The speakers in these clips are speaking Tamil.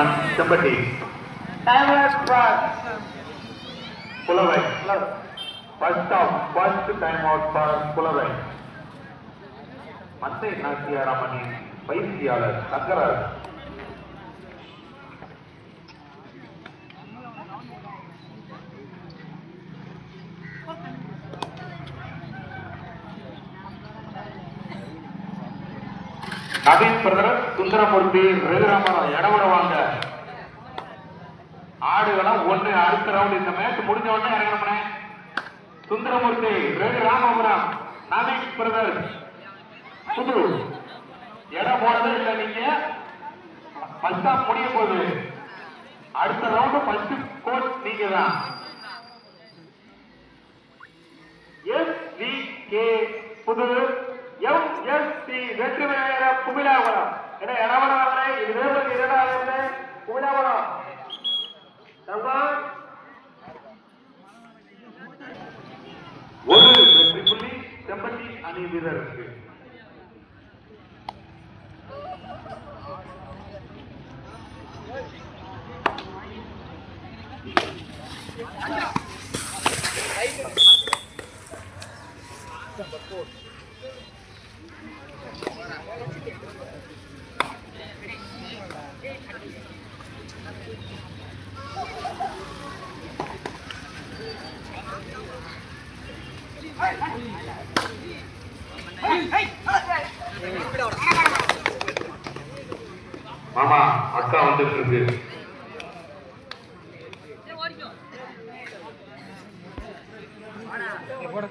Mariamman Sembatti Pulavai first half first time out for Pulavai மந்தை நாச்சியாரம்மனின் பயிற்சியாளர் சங்கரர் நவீன் பிரதர் சுந்தரமூர்த்தி ரகுராமரம் இடவிடுவாங்க ஆடுகளும் ஒண்ணு அடுத்த ரவுண்ட் இந்த மேட்ச் முடிஞ்ச உடனே இறங்கணும்னே சுந்தரமூர்த்தி ரகு ராமபுரம் நவீன் பிரதர். புது இடம் போனது இல்லை நீங்க. பஸ்டா முடிய போகுது அடுத்த ரவுண்ட் பஸ்ட் கோச் நீங்க தான் எஸ் வி கே புது எம் எஸ் சி வெற்றி பெற குமிலாபுரம் என இடவனவரை இது இரண்டாவது குமிலாபுரம் சர்வான் ஒரு வெற்றி புள்ளி செம்பட்டி அணி வீரருக்கு.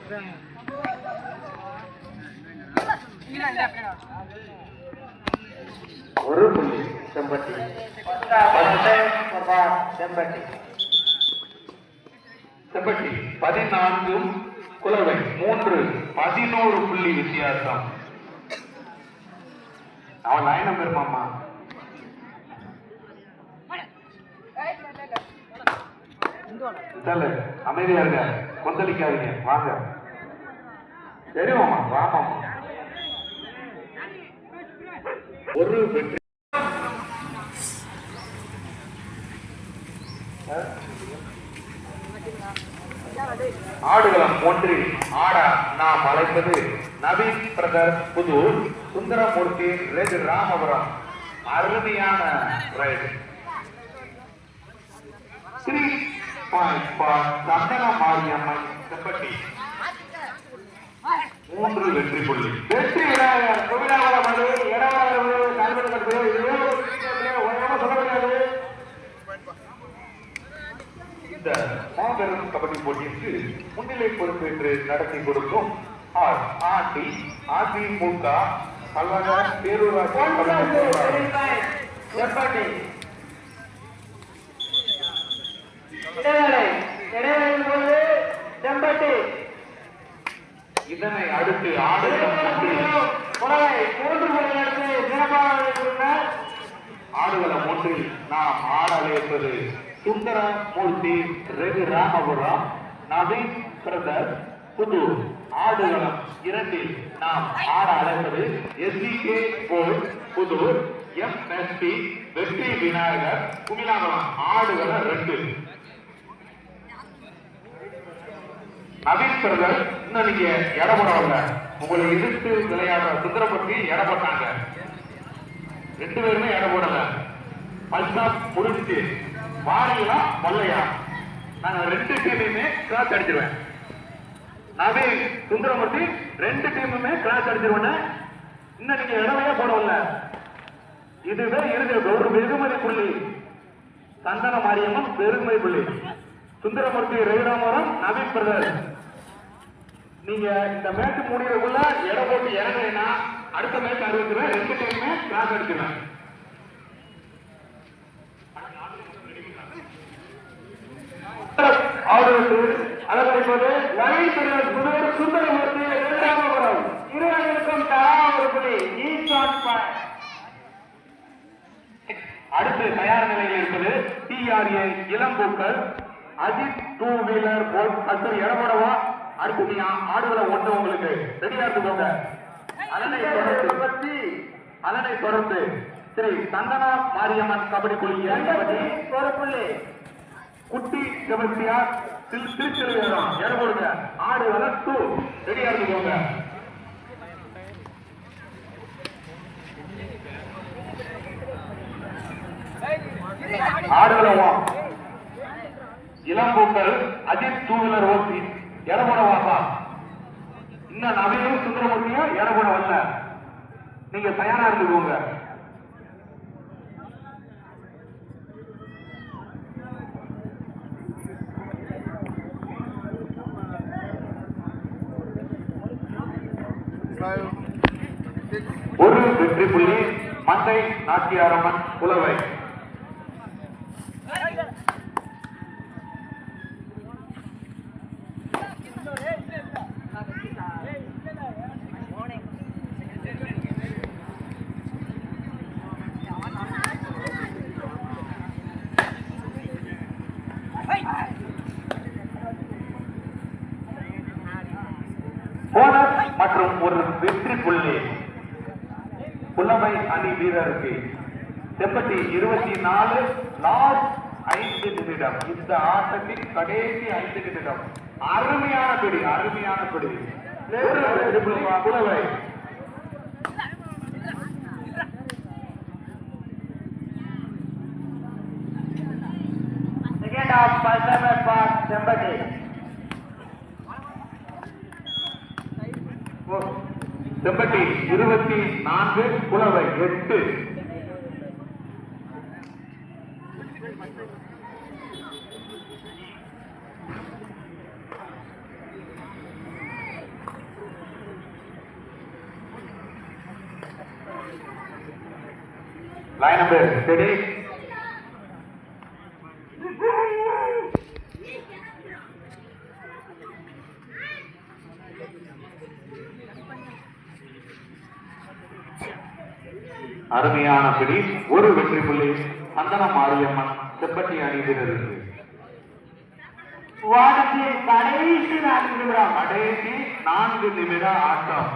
ஒரு புள்ளி செம்பட்டி. செம்பட்டி. செம்பட்டி பதினான்கு குலவை மூன்று பதினோரு புள்ளி வித்தியாசம். அவன் லைன் நம்பர் மாமா. இல்ல, அமைதியா இருங்க கொந்தளிக்காதீங்க வாங்க. சரி மாமா வா மாமா ஒரு வெற்றி. ஆடுகளம் ஒன்றில் ஆட நாம் அழைப்பது நவீன் பிரதர் புதூர் சுந்தரமூர்த்தி ரெட் ராமபுரம். அருமையான ரைடு ஸ்ரீ சந்தன மாரியம்மன் செப்பட்டி மூன்று வெற்றி புள்ளி. வெற்றி விநாயகர் கோவிலாவரம் இந்த மாபெரும் கபடி போட்டிக்கு முன்னிலை பொறுப்பேற்று நடத்தி கொடுக்கும் ஆர் ஆண்டி அதிமுக கல்லக பேரூராட்சி இடைவேளை இடைவேளையின் போது செம்பட்டி இதனை அடுத்து ஆடுகளம் ஒன்றில் ஆடுகளம் நாம் ஆட சுந்தரம் மூர்த்தி ரெகு ராமபுரம் நவீன் பிரதர் புதூர் ஆடுகளம் இரண்டில் நாம் ஆட அழைப்பது எஸ்டிகே போல் புதூர் எம்எஸ்பி வெற்றி விநாயகர் குமிலாபுரம் ஆடுகளம் ரெண்டு நவீன் பிரதர் இன்னும் நீங்க இடம் உங்களை எதிர்த்து விளையாடுற சுந்தரப்பட்டி இடப்பட்டாங்க ரெண்டு பேருமே இடப்படல போடல ஃபர்ஸ்ட் வாரியா மல்லையா? நாங்க ரெண்டு டீமையுமே கிராஸ் அடிச்சிருவேன். நவீன் சுந்தரமூர்த்தி ரெண்டு டீமுமே கிராஸ் அடிச்சிருவேன் இன்னும் நீங்க இடமையே போடவில்ல. இதுவே இறுதி ஒரு வெகுமதி புள்ளி. சந்தன மாரியம்மன் பெருமை புள்ளி. சுந்தரமூர்த்தி ரவிராமரம் நவீன் பிரதர். நீங்க இந்த மேட்ச் முடியறதுக்குள்ள எடை போட்டு இறங்கினா அடுத்த மேட்ச் அறிவிச்சிருவேன் ரெண்டு டைமே கிளாஸ் அடிச்சிருவேன் அவர்களுக்கு அலங்கரிப்பது நவீன் பிரதர் புதூர் சுந்தரமூர்த்தி ரவிராமபுரம் இரு தலா ஒரு அடுத்து தயார் நிலையில் இருப்பது டிஆர்ஏ இளம்பூக்கள். அஜித் டூ வீலர் போட் அடுத்து இடப்படவா அடுத்து ஆடுகளை ஒன்று உங்களுக்கு ரெடியா இருந்துக்கோங்க அதனை தொடர்ந்து. அதனை தொடர்ந்து ஸ்ரீ சந்தனா மாரியம்மன் கபடி குழு செம்பட்டி இரண்டு ஒரு புள்ளி குட்டி செபஸ்டியார் திரு திருச்சிறுவேரம் ஏற்படுங்க ஆடு டூ ரெடியா இருந்துக்கோங்க ஆடுகளம் இளம்பூக்கள் அஜித் டூ வீலர் ஓட்டி. எடபோட வாசா இன்னும் நவீனும் சுந்தரமூர்த்தியா எடபோட வரல. நீங்க தயாரா இருந்துக்கோங்க ஒரு வெற்றி புள்ளி மந்தை நாட்டியாரம்மன் புலவை போனஸ் மற்றும் ஒரு வெற்றி புள்ளி புலமை அணி வீரருக்கு செம்பத்தி இருபத்தி நாலு லாஸ்ட் ஐந்து நிமிடம். இந்த ஆட்டத்தின் கடைசி ஐந்து நிமிடம். அருமையான பிடி அருமையான பிடி. புலவை செகண்ட் ஆஃப் பல்சமர் பாஸ் செம்பட்டி. செம்பட்டி இருபத்தி நான்கு புலவை எட்டு. லைன் நம்பர் செடி அருமையான பிடி ஒரு வெற்றி புள்ளி. சந்தன மாரியம்மன் செப்பட்டி அணி கடைசி நான்கு நிமிடம். கடைசி நான்கு நிமிட ஆட்டம்.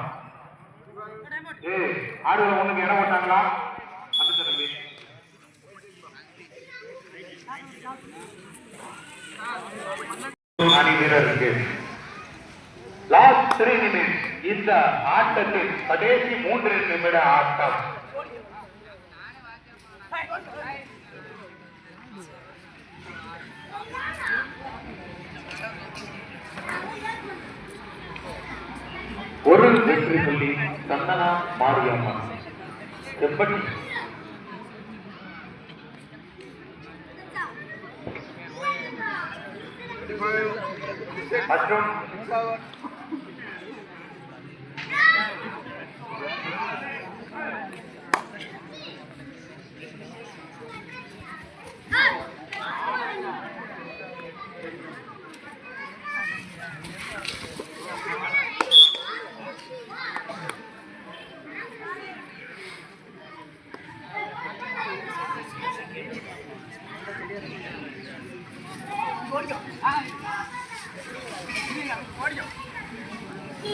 ஏ ஆடுகளை ஒண்ணுக்கு இடம் போட்டாங்களா? அந்த தம்பி. அணி லாஸ்ட் த்ரீ நிமிட்ஸ் இந்த ஆட்டத்தில் கடைசி மூன்று நிமிட ஆட்டம். ஒரு வெற்றி புள்ளி சந்தனா மாரியம்மன் செப்பட்டி மற்றும்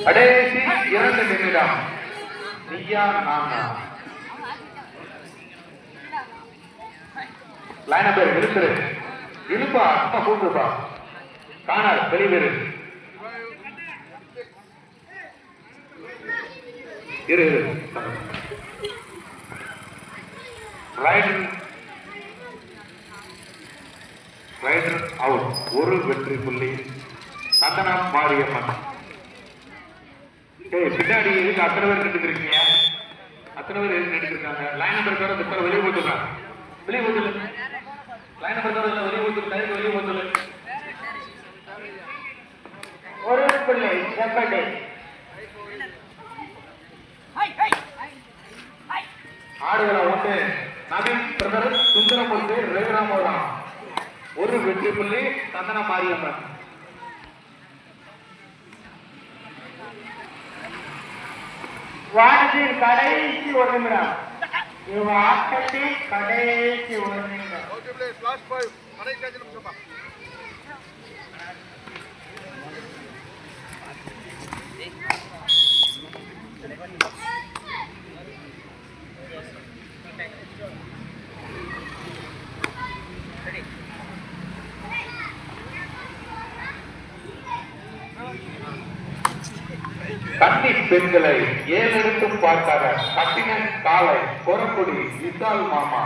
கடைசி இரண்டு நிமிடம். நீயா நானா? Line number இழுத்துரு. இழுப்பா அம்மா கூப்பிடுப்பா. காணாது வெளிவேறு இரு இரு. ரைட் ரைடர் அவுட் ஒரு வெற்றி புள்ளி சந்தனம் மாரியம்மன். ஏய் பின்னாடி எதுக்கு அத்தனை பேர் நின்றுட்டு இருக்கீங்க? அத்தனை பேர் எதுக்கு நின்றுட்டு இருக்காங்க? லைன் நம்பர் தவிர இந்த பேர் வெளியே போட்டுருக்காங்க வெளியே போட்டுல லைன் நம்பர் தவிர இல்லை வெளியே போட்டு லைன் வெளியே போட்டுல ஒரு புள்ளி செம்பட்டி ஆடுகளை ஒன்று நவீன் பிரதர் சுந்தரமூர்த்தி ரகுராமோதான் ஒரு வெற்றி புள்ளி சந்தன மாரியம்மன். கடைசி ஒரு நிமிடம். இவ் ஆட்டத்தின் கடைசி ஒரு நிமிடம். Thank you. கன்னி பெண்களை ஏழெடுத்தும் பார்க்காத கட்டின காலை கொரக்குடி விசால் மாமா?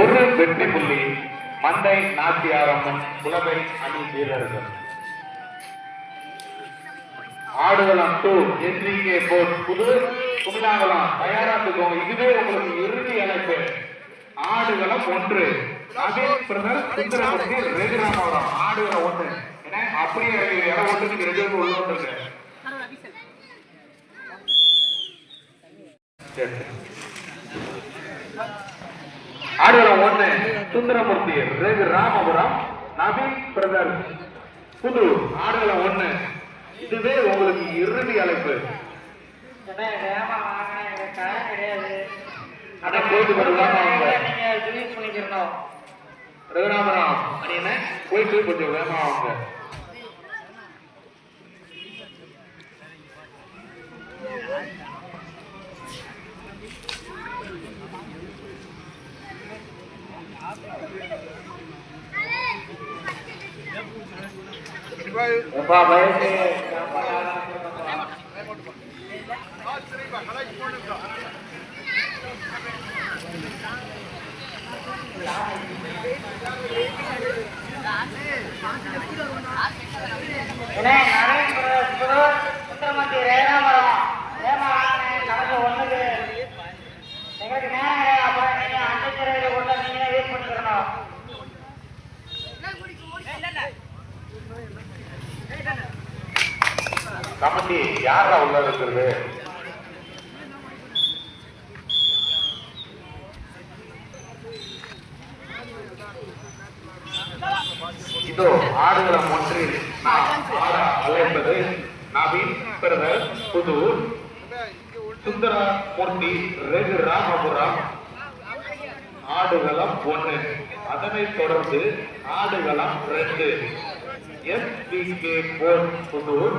ஒரு வெற்றி புள்ளி மந்தை நாட்டியாரம்மன் குலவை அணி வீரர்கள். ஆடுகளம் டூ எஸ்விகே போர்ட் புது குமிதாங்கலம் தயாராத்துக்கோங்க இதுவே உங்களுக்கு இறுதி அழைப்பு. ஆடுகளம் ஒன்று. அபின் பிரதர் சுந்தரமூர்த்தி ரெகுராமவரம் ஆடுகளம் ஒன்று ஏன்னா அப்படியே இடம் ஒன்று நீங்க ரெண்டு பேரும் உள்ள வந்துருங்க. ஆடுகளம் ஒண்ணு சுந்தரமூர்த்தி ரெகு ராமபுரம் நவீன் பிரதர் புது ஆடுகளம் ஒண்ணு இதுவே உங்களுக்கு இறுதி அழைப்பு. அதான் போயிட்டு வருவாங்க ரகுராமராவ் நீங்க போயிட்டு கொஞ்சம் வேகமாக அவங்க Thank you. கமிட்டி யாரா உள்ள இருக்கிறது? இதோ ஆடுகளம் ஒன்றில் நாம் ஆட அழைப்பது நவீன் பிரதர் புதூர். சுந்தரமூர்த்தி ரெகு ராமபுரம். ஆடுகளம் ஒண்ணு அதனைத் தொடர்ந்து ஆடுகளம் ரெண்டு. S P K four Puthur.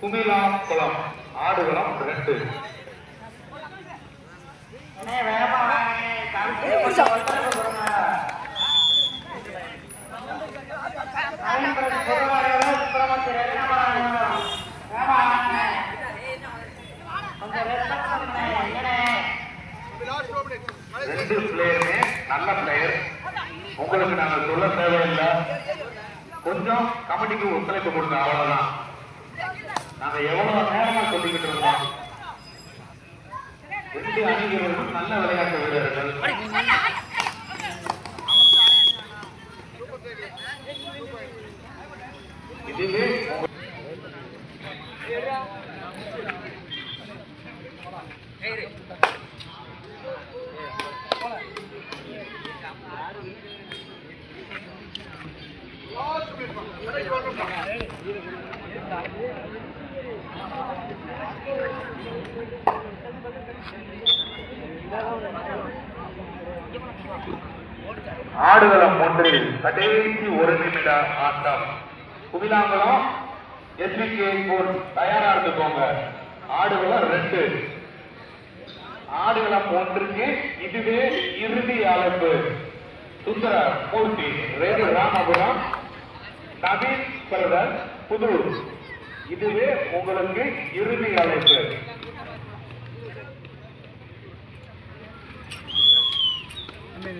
Kumilakulam ஆடுகளம் ரெண்டு. அண்ணே, வேகமா வாங்க, கணக்கு கொஞ்சம் ஒத்துழைப்பு கொடுங்க. நவீன் பிரதர் புது வாரியரும் சுந்தரமூர்த்தி ரேகாமரம். வேகமா வாங்க. கொஞ்சம் respect பண்ணுங்க. என்னண்ணே? Last two minutes. கடைசி ரெண்டு பிளேயருமே நல்ல பிளேயர் உங்களுக்கு நாங்கள் சொல்ல தேவையில்லை கொஞ்சம் கமிட்டிக்கு ஒத்துழைப்பு கொடுங்க அவ்வளவுதான் நாங்க எவ்வளவு நேரமா சொல்லிக்கிட்டு இருந்தோம் ரெண்டு அணிகளும் நல்ல விளையாட்டு வீரர்கள் ஆடுகளம் ஒன்றில் கடைசி ஒரு நிமிட ஆட்டம். குவிலாங்குளம் எஸ்பிகே போர் தயாரா இருந்துக்கோங்க ஆடுகளம் ரெண்டு. ஆடுகளம் ஒன்றுக்கு இதுவே இறுதி அழைப்பு. சுந்தர மூர்த்தி ரேடு ராமபுரம் நவீன் பிரதர் புதூர். இதுவே உங்களுக்கு இறுதி அழைப்பு.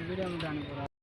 வீடியோ அனுப்புகிறேன்